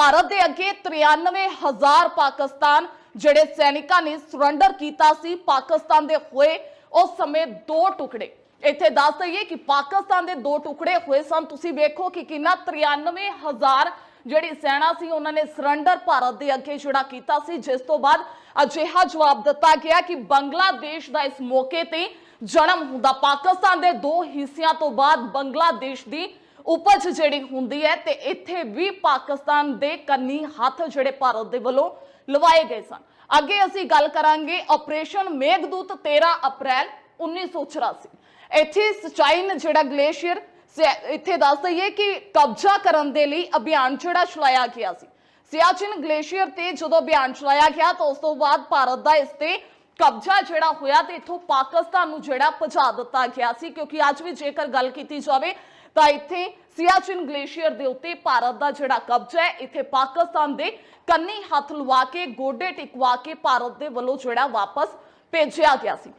ਭਾਰਤ ਦੇ ਅੱਗੇ 93000 ਪਾਕਿਸਤਾਨ ਜਿਹੜੇ ਸੈਨਿਕਾਂ ਨੇ ਸਰੈਂਡਰ ਕੀਤਾ ਸੀ, ਪਾਕਿਸਤਾਨ ਦੇ ਹੋਏ ਉਸ ਸਮੇਂ ਦੋ ਟੁਕੜੇ। ਇੱਥੇ ਦੱਸ ਦਈਏ ਕਿ ਪਾਕਿਸਤਾਨ ਦੇ ਦੋ ਟੁਕੜੇ ਹੋਏ ਸਨ। ਤੁਸੀਂ ਵੇਖੋ ਕਿ ਕਿੰਨਾ 93000 ਜਿਹੜੀ ਸੈਨਾ ਸੀ, ਉਹਨਾਂ ਨੇ ਸਰੈਂਡਰ ਭਾਰਤ ਦੇ ਅੱਗੇ ਜਿਹੜਾ ਕੀਤਾ ਸੀ। ਜਿਸ ਤੋਂ ਬਾਅਦ ਅਜਿਹਾ ਜਵਾਬ ਦਿੱਤਾ ਗਿਆ ਕਿ ਬੰਗਲਾਦੇਸ਼ ਦਾ ਇਸ ਮੌਕੇ ਤੇ ਜਨਮ ਹੁੰਦਾ। ਪਾਕਿਸਤਾਨ ਦੇ ਦੋ ਹਿੱਸਿਆਂ ਤੋਂ ਬਾਅਦ ਬੰਗਲਾਦੇਸ਼ ਦੀ ਉਪਜ ਜਿਹੜੀ ਹੁੰਦੀ ਹੈ ਤੇ ਇੱਥੇ ਵੀ ਪਾਕਿਸਤਾਨ ਦੇ ਕੰਨੀ ਹੱਥ ਜਿਹੜੇ ਭਾਰਤ ਦੇ ਵੱਲੋਂ ਲਵਾਏ ਗਏ ਸਨ। ਅੱਗੇ ਅਸੀਂ ਗੱਲ ਕਰਾਂਗੇ ਆਪਰੇਸ਼ਨ ਮੇਘਦੂਤ 13 ਅਪ੍ਰੈਲ 1984 ਇੱਥੇ ਸਚਾਈਨ ਜਿਹੜਾ ਗਲੇਸ਼ੀਅਰ ਸ- ਇੱਥੇ ਦੱਸ ਦਈਏ ਕਿ ਕਬਜ਼ਾ ਕਰਨ ਦੇ ਲਈ ਅਭਿਆਨ ਜਿਹੜਾ ਚਲਾਇਆ ਗਿਆ ਸੀ। ਸਿਆਚਿਨ ਗਲੇਸ਼ੀਅਰ ਤੇ ਜਦੋਂ ਅਭਿਆਨ ਚਲਾਇਆ ਗਿਆ ਤਾਂ ਉਸ ਤੋਂ ਬਾਅਦ ਭਾਰਤ ਦਾ ਇਸ ਤੇ ਕਬਜ਼ਾ ਜਿਹੜਾ ਹੋਇਆ ਤੇ ਇਥੋਂ ਪਾਕਿਸਤਾਨ ਨੂੰ ਜਿਹੜਾ ਪਹੁੰਚਾ ਦਿੱਤਾ ਗਿਆ ਸੀ ਕਿਉਂਕਿ ਅੱਜ ਵੀ ਜੇਕਰ ਗੱਲ ਕੀਤੀ ਜਾਵੇ ਤਾਂ ਇੱਥੇ ਸਿਆਚਿਨ ਗਲੇਸ਼ੀਅਰ ਦੇ ਉੱਤੇ ਭਾਰਤ ਦਾ ਜਿਹੜਾ ਕਬਜ਼ਾ ਹੈ, ਇੱਥੇ ਪਾਕਿਸਤਾਨ ਦੇ ਕੰਨੀ ਹੱਥ ਲਵਾ ਕੇ, ਗੋਡੇ ਟਿਕਵਾ ਕੇ ਭਾਰਤ ਦੇ ਵੱਲੋਂ ਜਿਹੜਾ ਵਾਪਸ ਭੇਜਿਆ ਗਿਆ ਸੀ।